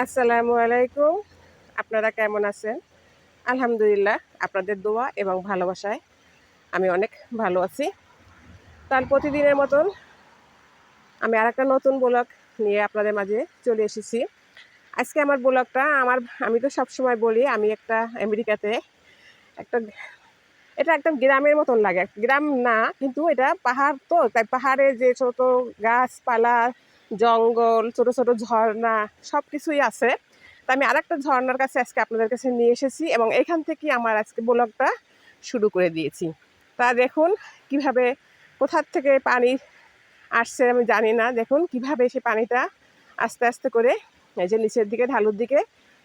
আসসালামু আলাইকুম। আপনারা কেমন আছেন? আলহামদুলিল্লাহ, আপনাদের দোয়া এবং ভালোবাসায় আমি অনেক ভালো আছি। তার প্রতিদিনের মতন আমি আর একটা নতুন ব্লগ নিয়ে আপনাদের মাঝে চলে এসেছি। আজকে আমার ব্লগটা আমার, আমি তো সবসময় বলি, আমি একটা আমেরিকাতে একটা, এটা একদম গ্রামের মতন লাগে। গ্রাম না, কিন্তু এটা পাহাড় তো, তাই পাহাড়ে যে ছোটো গাছপালা জঙ্গল, ছোট ছোট ঝর্ণা সব কিছুই আছে। তা আমি আর একটা ঝর্ণার কাছে আজকে আপনাদের কাছে নিয়ে এসেছি এবং এখান থেকে আমার আজকে ব্লগটা শুরু করে দিয়েছি। তা দেখুন কীভাবে কোথার থেকে পানি আসছে আমি জানি না। দেখুন কীভাবে সে পানিটা আস্তে আস্তে করে এই যে নিচের দিকে, ঢালুর দিকে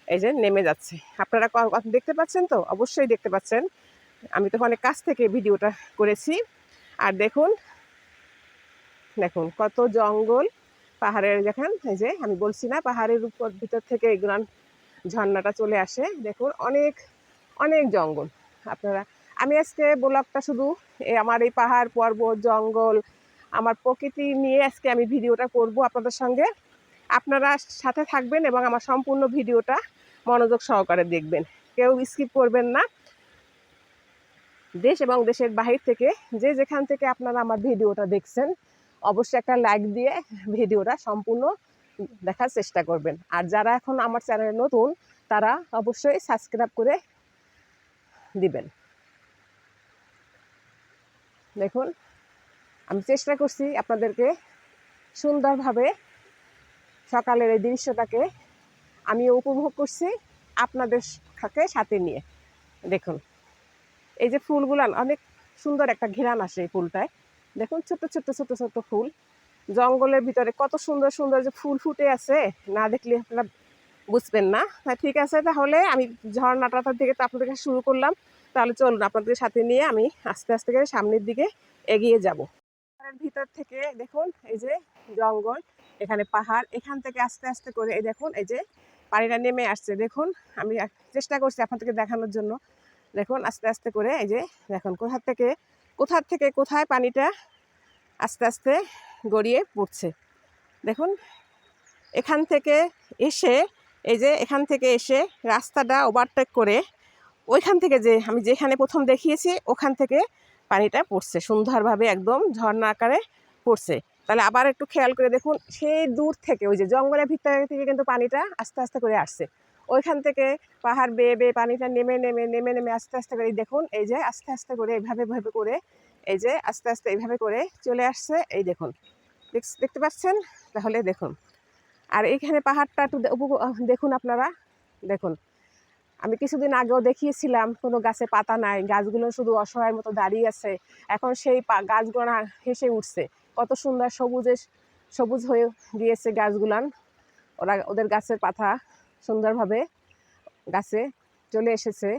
এই যে নেমে যাচ্ছে। আপনারা দেখতে পাচ্ছেন তো? অবশ্যই দেখতে পাচ্ছেন। আমি তো অনেক কাছ থেকে ভিডিওটা করেছি। আর দেখুন দেখুন কত জঙ্গল। পাহাড়ের দেখেন, এই যে আমি বলছি না, পাহাড়ের উপর, ভিতর থেকে এগুলান ঝর্ণাটা চলে আসে। দেখুন, অনেক অনেক জঙ্গল। আপনারা, আমি আজকে ব্লগটা শুধু এই আমার এই পাহাড়, পর্বত, জঙ্গল, আমার প্রকৃতি নিয়ে আজকে আমি ভিডিওটা করব আপনাদের সঙ্গে। আপনারা সাথে থাকবেন এবং আমার সম্পূর্ণ ভিডিওটা মনোযোগ সহকারে দেখবেন। কেউ স্কিপ করবেন না। দেশ এবং দেশের বাহির থেকে যে যেখান থেকে আপনারা আমার ভিডিওটা দেখছেন অবশ্যই একটা লাইক দিয়ে ভিডিওটা সম্পূর্ণ দেখার চেষ্টা করবেন। আর যারা এখন আমার চ্যানেলে নতুন, তারা অবশ্যই সাবস্ক্রাইব করে দিবেন। দেখুন, আমি চেষ্টা করছি আপনাদেরকে সুন্দরভাবে সকালের এই দৃশ্যটাকে আমি উপভোগ করছি আপনাদের সাথে সাথে নিয়ে। দেখুন, এই যে ফুলগুলান অনেক সুন্দর একটা ঘেরান আসে এই ফুলটায়। দেখুন, ছোট ছোট ছোট ছোট ফুল। জঙ্গলের ভিতরে কত সুন্দর সুন্দর যে ফুল ফুটে আছে, না দেখলে আপনারা বুঝবেন না। ঠিক আছে, তাহলে আমি ঝর্ণাটা থেকে তো আপনাদের কাছে শুরু করলাম। তাহলে চলুন, আপনাদের সাথে নিয়ে আমি আস্তে আস্তে করে সামনের দিকে এগিয়ে যাব। ভিতর থেকে দেখুন, এই যে জঙ্গল, এখানে পাহাড়, এখান থেকে আস্তে আস্তে করে এই দেখুন, এই যে পানিটা নেমে আসছে। দেখুন, আমি চেষ্টা করছি আপনাদেরকে দেখানোর জন্য। দেখুন, আস্তে আস্তে করে এই যে, দেখুন কোথার থেকে কোথার থেকে কোথায় পানিটা আস্তে আস্তে গড়িয়ে পড়ছে। দেখুন, এখান থেকে এসে, এই যে এখান থেকে এসে রাস্তাটা ওভারটেক করে ওইখান থেকে যে, আমি যেখানে প্রথম দেখিয়েছি, ওখান থেকে পানিটা পড়ছে, সুন্দরভাবে একদম ঝর্ণা আকারে পড়ছে। তাহলে আবার একটু খেয়াল করে দেখুন, সেই দূর থেকে, ওই যে জঙ্গলের ভিতরে থেকে কিন্তু পানিটা আস্তে আস্তে করে আসছে। ওইখান থেকে পাহাড় বেয়ে বেয়ে পানিটা নেমে নেমে নেমে নেমে আস্তে আস্তে করে, দেখুন, এই যে আস্তে আস্তে করে এইভাবে ভাবে করে, এই যে আস্তে আস্তে এইভাবে করে চলে আসছে, এই দেখুন। দেখ- দেখতে পাচ্ছেন? তাহলে দেখুন। আর এইখানে পাহাড়টা একটু দেখুন আপনারা। দেখুন। আমি কিছুদিন আগেও দেখিয়েছিলাম, কোনো গাছে পাতা নাই, গাছগুলো শুধু অসহায় মতো দাঁড়িয়ে আছে। এখন সেই গাছগুলো হেসে উঠছে। কত সুন্দর সবুজে, সবুজ হয়ে গিয়েছে গাছগুলান। ওরা, ওদের গাছের পাতা সুন্দরভাবে গাছে চলে এসেছে।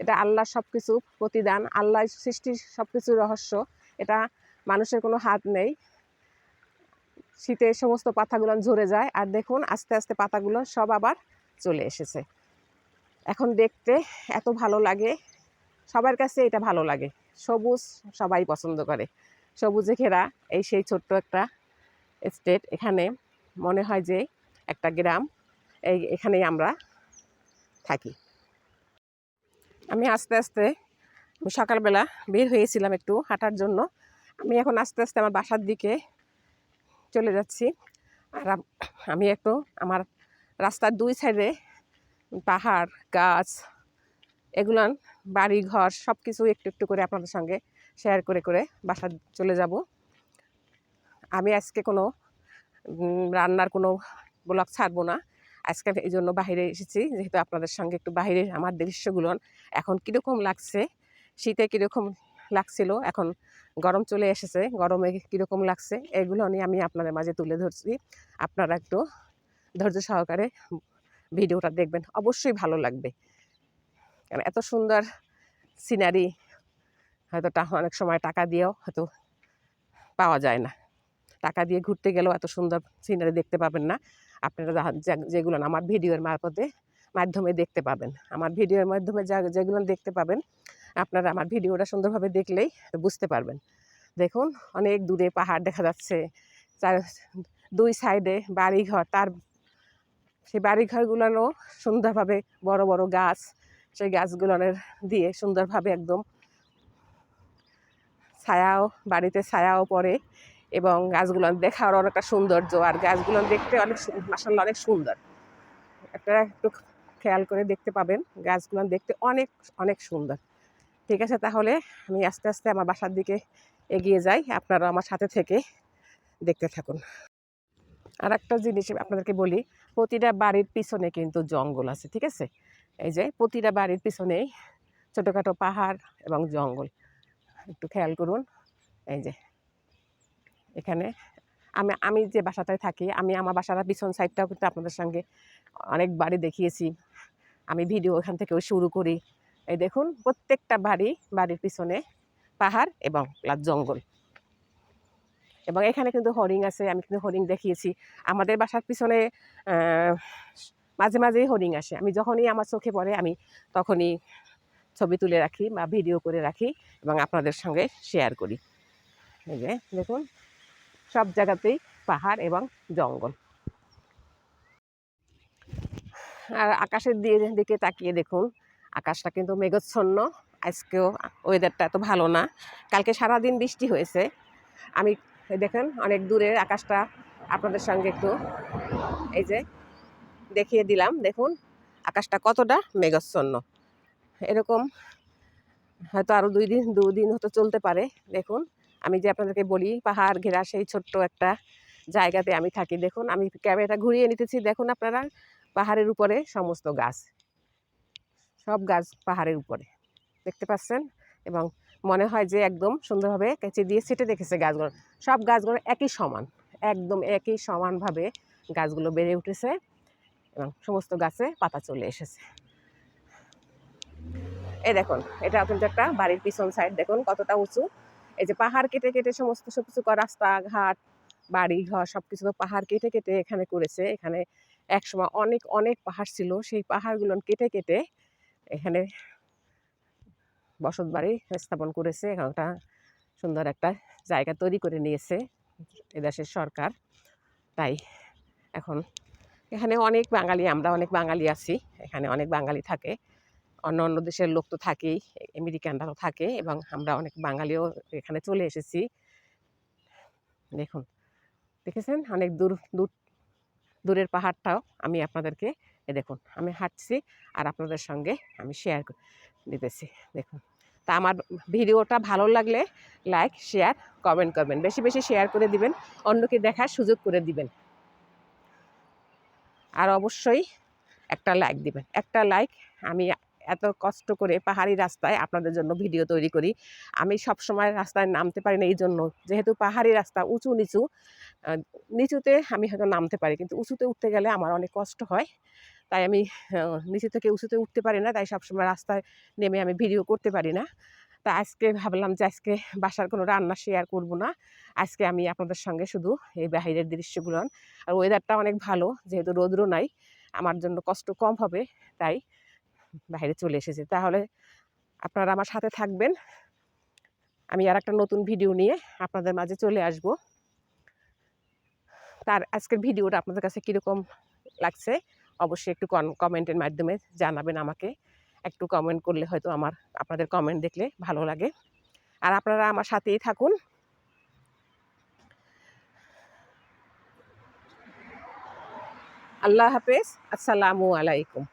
এটা আল্লাহর সব কিছু প্রতিদান আল্লাহ সৃষ্টির সব কিছুর রহস্য। এটা মানুষের কোনো হাত নেই। শীতে সমস্ত পাতাগুলো ঝরে যায় আর দেখুন আস্তে আস্তে পাতাগুলো সব আবার চলে এসেছে। এখন দেখতে এত ভালো লাগে। সবার কাছে এটা ভালো লাগে। সবুজ সবাই পছন্দ করে। সবুজে ঘেরা এই সেই ছোট্ট একটা স্টেট এখানে মনে হয় যে একটা গ্রাম। এই এখানেই আমরা থাকি। আমি আস্তে আস্তে সকালবেলা বের হয়েছিলাম একটু হাঁটার জন্য। আমি এখন আস্তে আস্তে আমার বাসার দিকে চলে যাচ্ছি। আর আমি একটু আমার রাস্তার দুই সাইডে পাহাড়, গাছ এগুলান বাড়ি, ঘর সব কিছু একটু একটু করে আপনাদের সঙ্গে শেয়ার করে করে বাসা চলে যাব। আমি আজকে কোনো রান্নার কোনো ব্লগ ছাড়বো না। আজকে এই জন্য বাইরে এসেছি, যেহেতু আপনাদের সঙ্গে একটু বাইরে আমার দৃশ্যগুলো এখন কীরকম লাগছে, শীতে কীরকম লাগছিল, এখন গরম চলে এসেছে, গরমে কীরকম লাগছে, এগুলো নিয়ে আমি আপনাদের মাঝে তুলে ধরছি। আপনারা একটু ধৈর্য সহকারে ভিডিওটা দেখবেন, অবশ্যই ভালো লাগবে। কারণ এত সুন্দর সিনারি, হয়তো অনেক সময় টাকা দিয়েও হয়তো পাওয়া যায় না। টাকা দিয়ে ঘুরতে গেলেও এত সুন্দর সিনারি দেখতে পাবেন না। আপনারা যেগুলো আমার ভিডিওর মারফতে, মাধ্যমে দেখতে পাবেন। আমার ভিডিওর মাধ্যমে যা, যেগুলো দেখতে পাবেন, আপনারা আমার ভিডিওটা সুন্দরভাবে দেখলেই বুঝতে পারবেন। দেখুন, অনেক দূরে পাহাড় দেখা যাচ্ছে। চার দুই সাইডে বাড়িঘর, তার সেই বাড়িঘরগুলোরও সুন্দরভাবে বড় বড় গাছ, সেই গাছগুলোনের দিয়ে সুন্দরভাবে একদম ছায়াও, বাড়িতে ছায়াও পড়ে। এবং গাছগুলো দেখার অনেকটা সৌন্দর্য, আর গাছগুলো দেখতে অনেক মাসাল্লাহ অনেক সুন্দর। আপনারা একটু খেয়াল করে দেখতে পাবেন, গাছগুলো দেখতে অনেক অনেক সুন্দর। ঠিক আছে, তাহলে আমি আস্তে আস্তে আমার বাসার দিকে এগিয়ে যাই আপনারা আমার সাথে থেকে দেখতে থাকুন। আর একটা জিনিস আপনাদেরকে বলি, প্রতিটা বাড়ির পিছনে কিন্তু জঙ্গল আছে, ঠিক আছে? এই যে প্রতিটা বাড়ির পিছনেই ছোটোখাটো পাহাড় এবং জঙ্গল। একটু খেয়াল করুন, এই যে এখানে। আমি আমি যে বাসাটায় থাকি, আমি আমার বাসার পিছন সাইডটাও কিন্তু আপনাদের সঙ্গে অনেক বাড়ি দেখিয়েছি। আমি ভিডিও এখান থেকেও শুরু করি। এই দেখুন, প্রত্যেকটা বাড়ি, বাড়ির পিছনে পাহাড় এবং জঙ্গল। এবং এখানে কিন্তু হরিণ আছে, আমি কিন্তু হরিণ দেখিয়েছি। আমাদের বাসার পিছনে মাঝে মাঝেই হরিণ আসে। আমি যখনই আমার চোখে পড়ে, আমি তখনই ছবি তুলে রাখি বা ভিডিও করে রাখি এবং আপনাদের সঙ্গে শেয়ার করি। এই যে, দেখুন। সব জায়গাতেই পাহাড় এবং জঙ্গল। আর আকাশের দিয়ে দিকে তাকিয়ে দেখুন, আকাশটা কিন্তু মেঘচ্ছন্ন। আজকেও ওয়েদারটা এত ভালো না। কালকে সারাদিন বৃষ্টি হয়েছে। আমি দেখেন, অনেক দূরের আকাশটা আপনাদের সঙ্গে একটু এই যে দেখিয়ে দিলাম। দেখুন, আকাশটা কতটা মেঘচ্ছন্ন। এরকম হয়তো আরও দুই দিন, দুদিন হয়তো চলতে পারে। দেখুন আমি যে আপনাদেরকে বলি, পাহাড় ঘেরা সেই ছোট্ট একটা জায়গাতে আমি থাকি। দেখুন, আমি ক্যামেরাটা ঘুরিয়ে নিতেছি। দেখুন আপনারা, পাহাড়ের উপরে সমস্ত গাছ। সব গাছ পাহাড়ের উপরে। দেখতে পাচ্ছেন? এবং মনে হয় যে একদম সুন্দরভাবে কেচে দিয়ে সেটে রেখেছে গাছগুলো। সব গাছগুলো একই সমান। একদম একই সমানভাবে গাছগুলো বেড়ে উঠেছে এবং সমস্ত গাছে পাতা চলে এসেছে। এ দেখুন, এটা কিন্তু একটা বাড়ির পিছন সাইড দেখুন, কতটা উঁচু। এই যে পাহাড় কেটে কেটে সমস্ত সব কিছু রাস্তাঘাট বাড়ি ঘর সব কিছু তো পাহাড় কেটে কেটে এখানে করেছে। এখানে একসময় অনেক অনেক পাহাড় ছিল। সেই পাহাড়গুলো কেটে কেটে এখানে বসত বাড়ি স্থাপন করেছে। এখানটা সুন্দর একটা জায়গা তৈরি করে নিয়েছে এদেশের সরকার। তাই এখন এখানে অনেক বাঙালি, আমরা অনেক বাঙালি আছি। এখানে অনেক বাঙালি থাকে। অন্য অন্য দেশের লোক তো থাকেই, আমেরিকানরাও থাকে এবং আমরা অনেক বাঙালিও এখানে চলে এসেছি। দেখুন, দেখেছেন? অনেক দূর দূর, দূরের পাহাড়টাও আমি আপনাদেরকে, এ দেখুন, আমি হাঁটছি আর আপনাদের সঙ্গে আমি শেয়ার দিতেছি। দেখুন, তা আমার ভিডিওটা ভালো লাগলে লাইক শেয়ার কমেন্ট করবেন। বেশি বেশি শেয়ার করে দিবেন, অন্যকে দেখার সুযোগ করে দিবেন। আর অবশ্যই একটা লাইক দিবেন। একটা লাইক আমি এত কষ্ট করে পাহাড়ি রাস্তায় আপনাদের জন্য ভিডিও তৈরি করি। আমি সব সময় রাস্তায় নামতে পারি না এই জন্য যেহেতু পাহাড়ি রাস্তা উঁচু নিচু নিচুতে আমি হয়তো নামতে পারি কিন্তু উঁচুতে উঠতে গেলে আমার অনেক কষ্ট হয়। তাই আমি নিচু থেকে উঁচুতে উঠতে পারি না, তাই সবসময় রাস্তায় নেমে আমি ভিডিও করতে পারি না। তা আজকে ভাবলাম যে আজকে বাসার কোনো রান্না শেয়ার করব না। আজকে আমি আপনাদের সঙ্গে শুধু এই বাহিরের দৃশ্যগুলো। আর ওয়েদারটা অনেক ভালো, যেহেতু রৌদ্র নাই, আমার জন্য কষ্ট কম হবে, তাই বাইরে চলে এসেছি। তাহলে আপনারা আমার সাথে থাকবেন। আমি আর একটা নতুন ভিডিও নিয়ে আপনাদের মাঝে চলে আসব। তার আজকের ভিডিওটা আপনাদের কাছে কীরকম লাগছে অবশ্যই একটু কমেন্টের মাধ্যমে জানাবেন আমাকে। একটু কমেন্ট করলে হয়তো আমার, আপনাদের কমেন্ট দেখলে ভালো লাগে। আর আপনারা আমার সাথেই থাকুন। আল্লাহ হাফেজ। আসসালামু আলাইকুম।